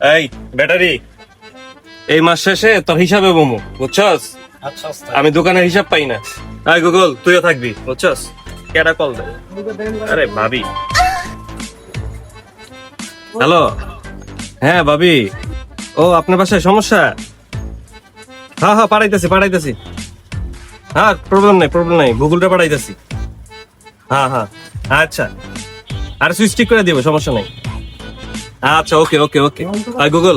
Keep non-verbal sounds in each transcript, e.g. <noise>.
এই ব্যাটারি। এই মাস শেষে তোর হিসাবে বমু বুঝছস? আচ্ছা আমি দোকানের হিসাব পাই না। আই গুগল তুইও থাকবি বুঝছস? কেডা কল দে আরে ভাবি। হ্যালো? হ্যাঁ ভাবি। ও আপনার বাসায় সমস্যা? হ্যাঁ হ্যাঁ পাঠাইতেছি পাঠাইতেছি। হ্যাঁ প্রবলেম নাই প্রবলেম নাই গুগলটা পাঠাইতেছি। হ্যাঁ হ্যাঁ আচ্ছা। আর সুইচ ঠিক করে দিবে সমস্যা নাই। আচ্ছা ওকে ওকে ওকে আই গুগল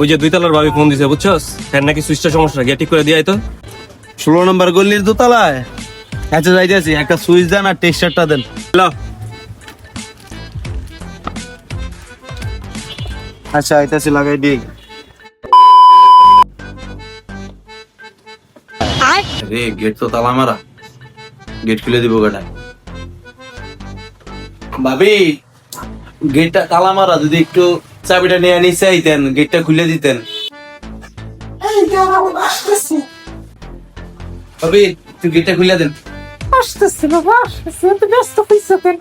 ওই যে দুই তলার ভাবি ফোন দিছে বুঝছস? হ্যাঁ নাকি সুইচটা সমস্যা গিয়ে ঠিক করে দিয়ে তো। ষোলো নম্বর গল্লির দোতলায়? আচ্ছা যাইতেছি একটা সুইচ দেন আর টেস্টারটা দেন। হ্যালো আচ্ছা আইতাছি লাগাই দিই। রে গেট তো তালা মারা। গেট খুলে দিব গাটা ভাবি গেটটা তালা মারা যদি একটু চাবিটা নিয়ে আনি চাইতেন গেটটা খুলে দিতেন। ভাবি তুই গেটটা খুলে দেন। আসতেছি বাবা আসতেছি। ব্যস্ত হইছো কেন?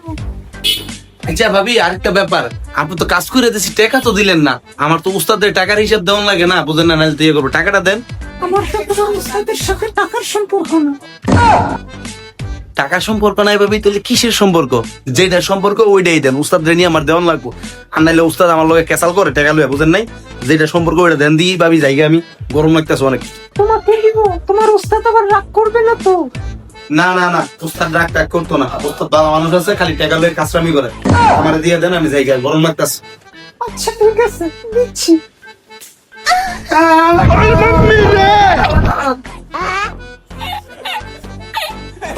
আচ্ছা ভাবি আরেকটা ব্যাপার। আপনি তো কাজ করে দিয়েছি টাকা তো দিলেন না। আমার তো উস্তাদের টাকার হিসাব দেওয়ান লাগে না বুঝেন না করব। টাকাটা দেন। আমার তো উস্তাদের সাথে টাকার সম্পর্ক না। টাকা সম্পর্ক নাই ভাবি তাহলে কিসের সম্পর্ক? যেটা সম্পর্ক ওইটাই দেন উস্তাদ নিয়ে আমার দেওয়ান লাগবো। আর নাইলে উস্তাদ আমার লগে কেসাল করে টাকা লুয়ে বুঝেন নাই? যেটা সম্পর্ক ওইটা দেন দিই ভাবি জায়গা আমি। গরম লাগতেছে অনেক। দিব তোমার উস্তাদ আবার রাগ করবে না তো? না না না উস্তাদ রাগ টাগ করতো না। উস্তাদ ভালো মানুষ আছে খালি টাকা লুয়ে কাজটামি করে। আমার দিয়ে দেন আমি জায়গা গরম লাগতেছে। আচ্ছা ঠিক আছে দিচ্ছি।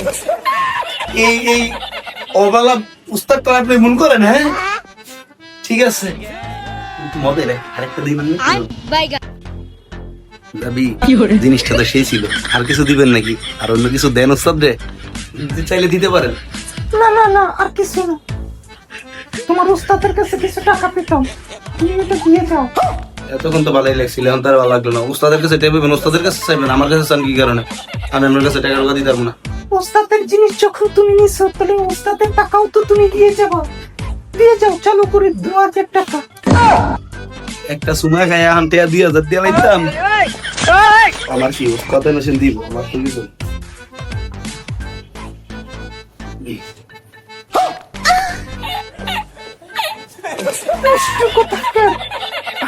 <laughs> এই এই ওবেলা উস্তাদ তো আপনি মন করেন হ্যাঁ? ঠিক আছে। কিন্তু মজা রে আরেকটা দিবেন জিনিসটা তো সেই ছিল। আর কিছু দিবেন নাকি? আর অন্য কিছু দেন উস্তাদ রে চাইলে দিতে পারেন। না না না আর কিছু না। তোমার উস্তাদের কাছে কিছু টাকা পেতাম। তুমি এটা দিয়ে যাও। এতক্ষণ তো ভালোই লাগছিল এখন তার ভালো লাগল না। উস্তাদের কাছে টেপবেন উস্তাদের কাছে চাইবেন আমার কাছে চান কি কারণে? আমি আপনার কাছে টাকা টাকা দিতে পারব না। উস্তাদের জিনিস যখন তুমি নিছো তাহলে উস্তাদের টাকাও তো তুমি দিয়ে যাব। দিয়ে যাও চালু করে দু হাজার টাকা। একটা সময় খাই এখন টেয়া দুই হাজার দিয়ে লাইতাম। আমার কি উস্তাদ মেশিন দিব? আমার তো কিছু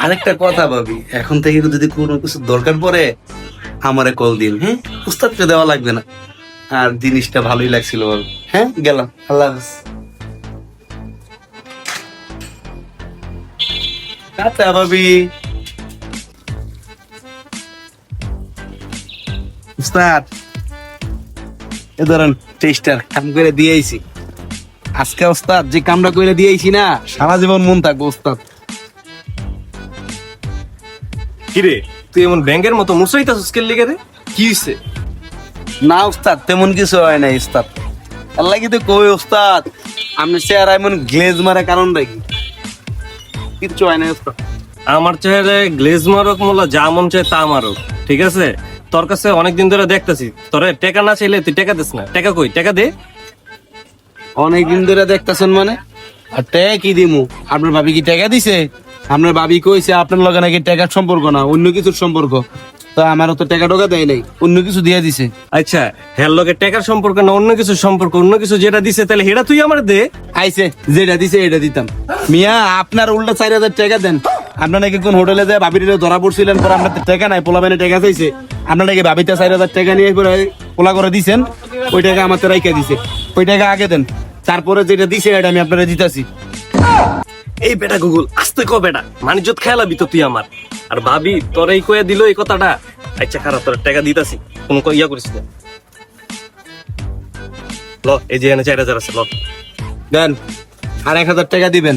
আরেকটা কথা ভাবি এখন থেকে যদি কোনো কিছু দরকার পড়ে আমারে কল দিন হ্যাঁ? উস্তাদকে দেওয়া লাগবে না। আর জিনিসটা ভালোই লাগছিল। হ্যাঁ গেলাম। আল্লাহ হাফেজ। টাটা ভাবি উস্তাদ এ ধরেন টেস্টার কাম করে দিয়েছি আজকে ওস্তাদ যে কামটা করে দিয়েছি না সারা জীবন মন থাকব ওস্তাদ কিরে তুই এমন ব্যাংকের মতো লিগে রে? কি হইছে? না ওস্তাদ তেমন কিছু হয় না ওস্তাদ আল্লাহ কিন্তু কই ওস্তাদ আমি চেহারা এমন গ্লেজ মারা কারণ রাখি কিচ্ছু হয় না ওস্তাদ আমার চেহারায় গ্লেজ মারক মোলা যা মন চায় তা মারক ঠিক আছে? তোর কাছে অনেকদিন ধরে দেখতেছি তোরে টাকা না চাইলে তুই টাকা দিস না। টাকা কই? টাকা দে। অনেক দিন ধরে দেখতেছেন মানে? আর টাকা কি দিমু। আপনার ভাবি কি টাকা দিছে? আপনার ভাবি কইছে আপনার লগে নাকি টাকার সম্পর্ক না অন্য কিছুর সম্পর্ক। তো আমারও তো টাকা টোকা দেয় নাই অন্য কিছু দিয়ে দিছে। আচ্ছা হ্যার লগে টাকার সম্পর্ক না অন্য কিছু সম্পর্ক? অন্য কিছু যেটা দিছে তাহলে সেটা তুই আমার দে। আইছে যেটা দিছে এটা দিতাম। মিয়া আপনার উল্টা চার হাজার টাকা দেন। আপনার নাকি কোন হোটেলে যায় ভাবির ধরা পড়ছিলেন পরে আপনার টাকা নাই পোলা মানে টাকা চাইছে। আপনার নাকি ভাবিতে চার হাজার টাকা নিয়ে পরে পোলা করে দিছেন ওই টাকা আমার তো রাইকা দিছে। ওই টাকা আগে দেন। তারপরে যেটা দিছে এটা আমি আপনারা দিতাছি। এই বেটা গুগল আস্তে ক বেটা। মানিজ্জত খেলাবি তো তুই আমার। আর ভাবি তোর এই কয়ে দিল এই কথাটা? আচ্ছা খারাপ তোর টাকা দিতাছি। কোন ইয়া করিস না। ল এই যে এনে চার হাজার আছে ল। দেন আর এক হাজার টাকা দিবেন।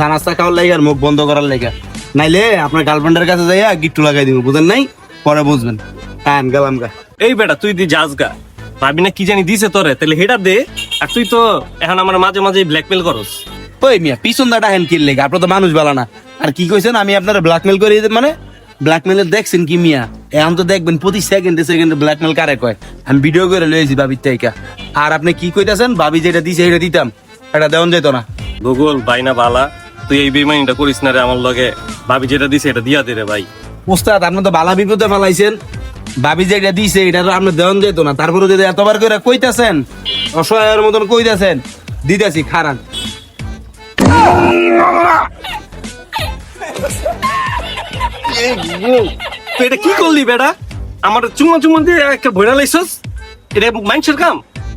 সানাস্তা খাওয়ার লাগে আর মুখ বন্ধ করার লাগে। নাইলে আপনার গার্লফ্রেন্ডের কাছে যাইয়া গিট্টু লাগাই দিব বুঝেন নাই? পরে বুঝবেন। হ্যাঁ গেলাম গা। এই বেটা তুই দি যাস গা। ভাবি না কি জানি দিছে তোরে তাহলে হেটা দে। আর তুই তো এখন আমার মাঝে মাঝে ব্ল্যাকমেল করস। ওই মিয়া পিছন দাটা হ্যান কিল লেগে? আপনার তো মানুষ বালা না। আর কি কইছেন আমি আপনার ব্ল্যাকমেল করে মানে ব্ল্যাকমেলে দেখছেন কি মিয়া? এখন তো দেখবেন প্রতি সেকেন্ডে সেকেন্ডে ব্ল্যাকমেল কারে কয়? আমি ভিডিও করে লয়েছি ভাবির থেকে। আর আপনি কি কইতাছেন? ভাবি যেটা দিছে সেটা দিতাম। এটা দেওয়ান যেত না। গুগল বাইনা বালা তুই এই বেমানিটা করিস না রে আমার লগে। ভাবি যেটা দিছে এটা দিয়া দে রে ভাই। উস্তাদ আপনি তো বালা বিপদে ফেলাইছেন। ভাবি যে এটা দিছে এটা তো আপনি দেওয়ান যেত না। তারপরে যদি এতবার করে কইতাছেন অসহায়ের মতন কইতাছেন দিতেছি খারান। এটা কি করলি বেটা? আমার চুমা চুমা দিয়ে একটা ভৈরা লাইছস? এটা মাইন্সের কাম?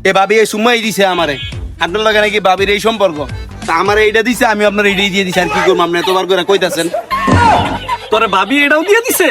এ ভাবি এই সুমাই দিছে আমারে। আপনার লগে নাকি ভাবির এই সম্পর্ক? তা আমার এইটা দিছে আমি আপনার এইটাই দিয়ে দিছি আর কি করব? আপনি এতবার করে কইতাছেন। তোরে ভাবি এটাও দিয়ে দিছে?